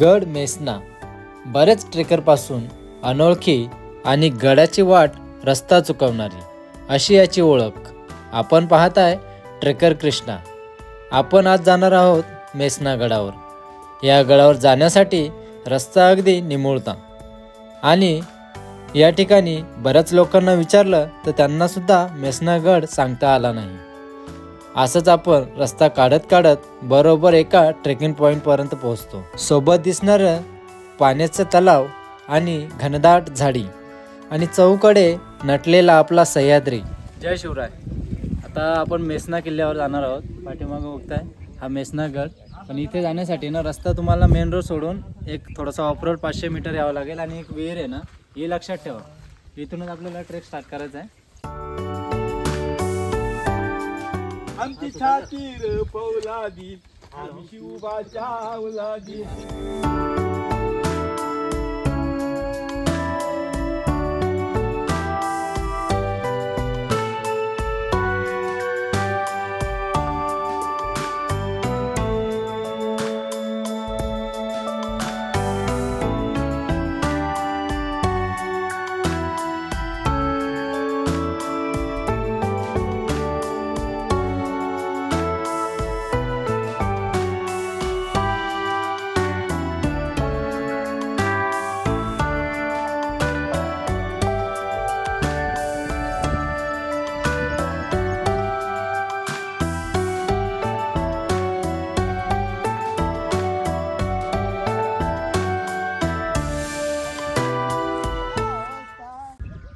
गड मेसना. बरेच ट्रेकरपासून अनोळखी आणि गडाची वाट रस्ता चुकवणारी. अशी याची ओळख. आपण पाहताय ट्रेकर कृष्णा. आपण आज जाणार आहोत मेसना गडावर. या गडावर जाण्यासाठी रस्ता अगदी निमुळता. आणि या ठिकाणी बऱ्याच लोकांना विचारलं तर त्यांनासुद्धा मेसना गड सांगता आला नाही. असंच आपण रस्ता काढत काढत बरोबर एका ट्रेकिंग पॉईंटपर्यंत पोहोचतो. सोबत दिसणारं पाण्याचं तलाव आणि घनदाट झाडी आणि चौकडे नटलेला आपला सह्याद्री. जय शिवराय. आता आपण मेसना किल्ल्यावर जाणार आहोत. पाठीमागं बघताय हा मेसना गड. पण इथे जाण्यासाठी ना रस्ता तुम्हाला मेन रोड सोडून एक थोडासा ऑफरोड पाचशे मीटर यावं लागेल आणि एक विहीर आहे ना हे लक्षात ठेवा. इथूनच आपल्याला ट्रेक स्टार्ट करायचा आहे. आमची छातीर पौलादी आम्ही शिवबाच्या औलादी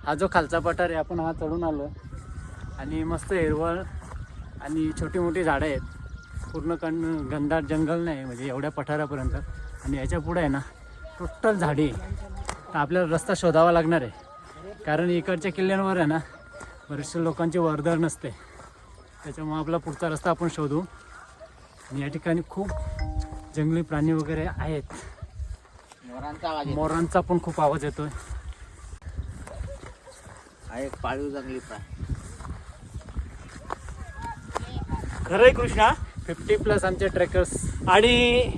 हा जो खालचा पठार आहे आपण हा चढून आलो. आणि मस्त हिरवळ आणि छोटी मोठी झाडं आहेत. पूर्ण कण घनदाट जंगल नाही म्हणजे एवढ्या पठारापर्यंत. आणि याच्यापुढे आहे ना टोटल झाडी. आहे तर आपल्याला रस्ता शोधावा लागणार आहे. कारण इकडच्या किल्ल्यांवर आहे ना बरेचशा लोकांची वर्दळ नसते. त्याच्यामुळे आपला पुढचा रस्ता आपण शोधू. आणि या ठिकाणी खूप जंगली प्राणी वगैरे आहेत. मोरांचा आवाज मोरांचा पण खूप आवाज येतोय. हा एक पाळीव जंगली प्राणी. खरंय कृष्णा? फिफ्टी प्लस आमचे ट्रेकर्स. आणि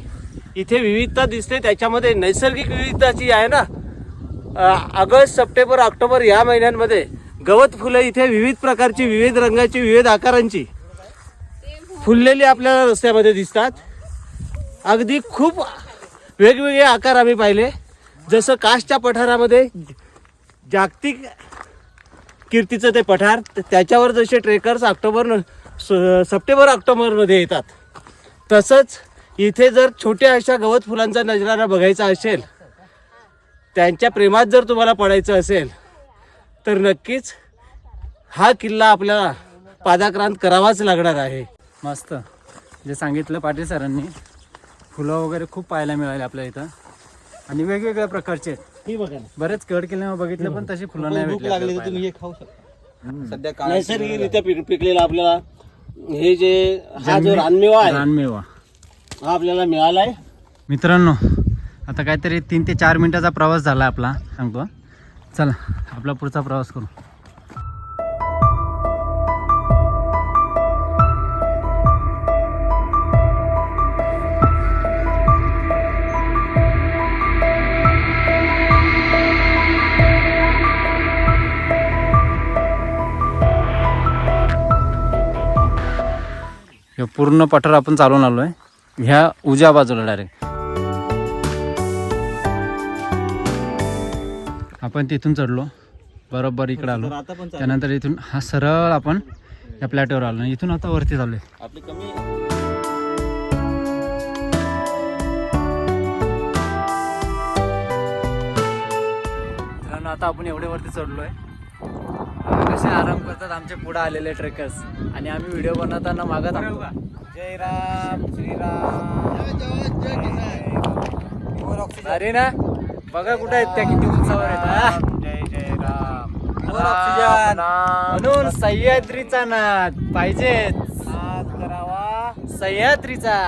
इथे विविधता दिसते त्याच्यामध्ये नैसर्गिक विविधता जी आहे ना? अं, ऑगस्ट सप्टेंबर ऑक्टोबर या महिन्यांमध्ये गवत फुलं इथे विविध प्रकारची विविध रंगाची विविध आकारांची फुललेली आपल्याला रस्त्यामध्ये दिसतात. अगदी खूप वेगवेगळे आकार आम्ही पाहिले. जसं काशच्या पठारामध्ये जागतिक कीर्तीचं ते पठार त्याच्यावर जसे ट्रेकर्स ऑक्टोबर न- स- सप्टेंबर ऑक्टोबरमध्ये येतात. तसंच इथे जर छोट्या अशा गवत फुलांचा नजराना बघायचा असेल त्यांच्या प्रेमात जर तुम्हाला पडायचं असेल तर नक्कीच हा किल्ला आपल्याला पादाक्रांत करावाच लागणार आहे. मस्त. जे सांगितलं पाटील सरांनी फुलं वगैरे खूप पाहायला मिळाले आपल्या इथं. आणि वेगवेगळ्या प्रकारचे आहेत. ही बघा ना. बरेच गड किल्ले बघितले पण तशी फुलं नाही भेटली आपल्याला पाहायला. हे खाऊ शकता. सध्या नैसर्गिकरित्या पिक पिकलेला आपल्याला हे जे हा जो रानमेवा आहे रानमेवा. हा आपल्याला मिळाला आहे मित्रांनो आता काहीतरी तीन ते चार मिनिटाचा प्रवास झाला आपला. सांगतो चला आपला पुढचा प्रवास करू. हे पूर्ण पठार आपण चालून आलो आहे ह्या उजव्या बाजूला डायरेक्ट आपण तिथून चढलो. बरोबर इकडे आलो. त्यानंतर इथून हा सरळ आपण या प्लॅटवर आलो. इथून आता वरती कमी मित्रांनो आता आपण एवढे वरती चढलोय. बघा कसे आराम करतात आमचे पुढे आलेले ट्रेकर्स आणि आम्ही व्हिडिओ बनवताना मागत थांबतो. जय राम श्रीराम अरे ना बघा कुठे आहेत त्या किती उंचावर आहेत. जय जय राम. ऑक्सिजन म्हणून सह्याद्रीचा नाद पाहिजेच. करावा. सह्याद्रीचा.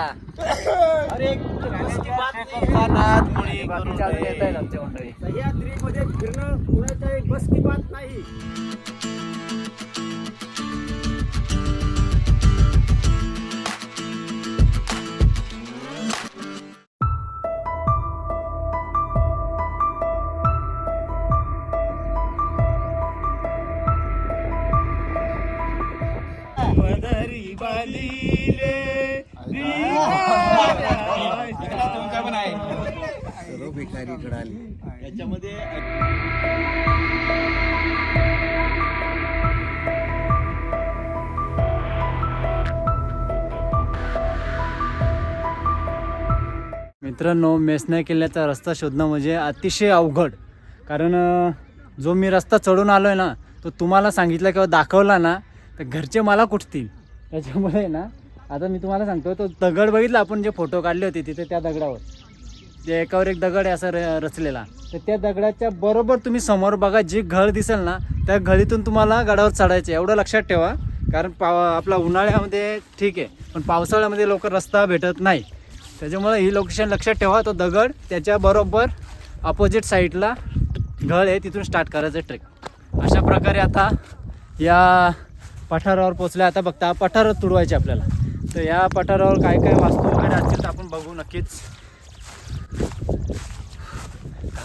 अरे नाद मुळी येत आहेत आमच्या मंडळी. सह्याद्रीमध्ये फिरणं कुणाच्या बस की बात नाही. मित्रांनो मेसना किल्ल्याचा रस्ता शोधणं म्हणजे अतिशय अवघड. कारण जो मी रस्ता चढून आलो आहे ना तो तुम्हाला सांगितला किंवा दाखवला ना तर घरचे मला कुठतील? त्याच्यामुळे ना आता मी तुम्हाला सांगतो तो दगड बघितला आपण जे फोटो काढले होते तिथे त्या दगडावर. जे एकावर एक दगड आहे असा र- रचलेला. तर त्या दगडाच्या बरोबर तुम्ही समोर बघा जी घळ दिसेल ना त्या घळीतून तुम्हाला गडावर चढायचं एवढं लक्षात ठेवा कारण पाव आपला उन्हाळ्यामध्ये ठीक आहे पण पावसाळ्यामध्ये लोक रस्ता भेटत नाही. त्याच्यामुळे ही लोकेशन लक्षात ठेवा तो दगड त्याच्या बरोबर अपोजिट साईडला घळ आहे तिथून स्टार्ट करायचं ट्रेक अशा प्रकारे आता या पठारावर पोचल्या आता बघता पठारावर तुडवायचे आपल्याला. तर या पठारावर काय काय वास्तू वगैरे असतील तर आपण बघू नक्कीच.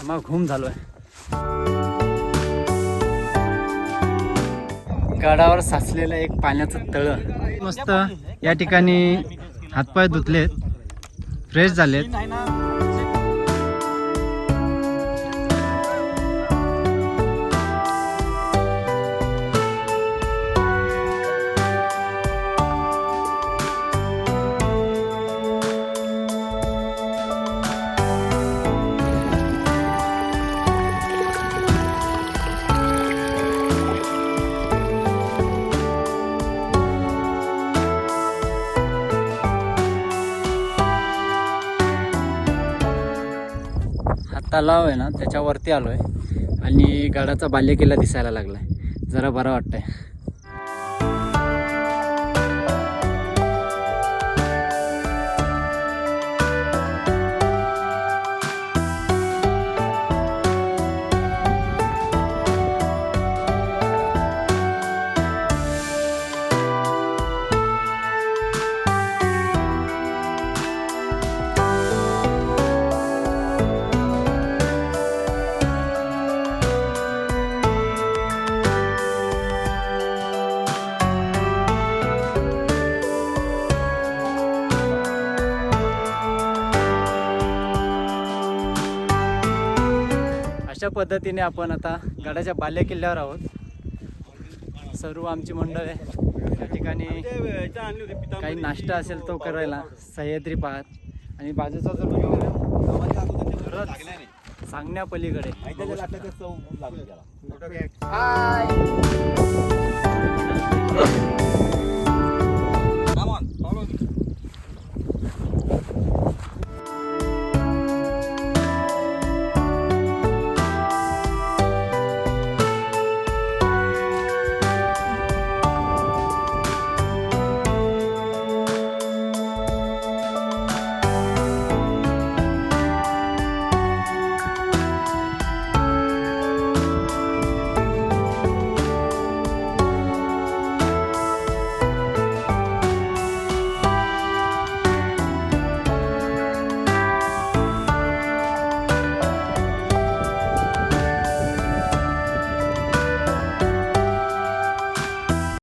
घामाघूम झालोय. गडावर साचलेलं एक पाण्याचं तळ. मस्त या ठिकाणी हातपाय धुतलेत फ्रेश झालेत. तलाव आहे ना त्याच्यावरती आलो आहे आणि गडाचा बाल्यकिल्ला दिसायला लागला आहे जरा बरं आहे अशा पद्धतीने आपण आता गडाच्या बाल्य किल्ल्यावर आहोत. सर्व आमची मंडळ आहे त्या ठिकाणी काही नाश्ता असेल तो करायला सह्याद्री पाहत. आणि बाजूचा जर सांगण्यापलीकडे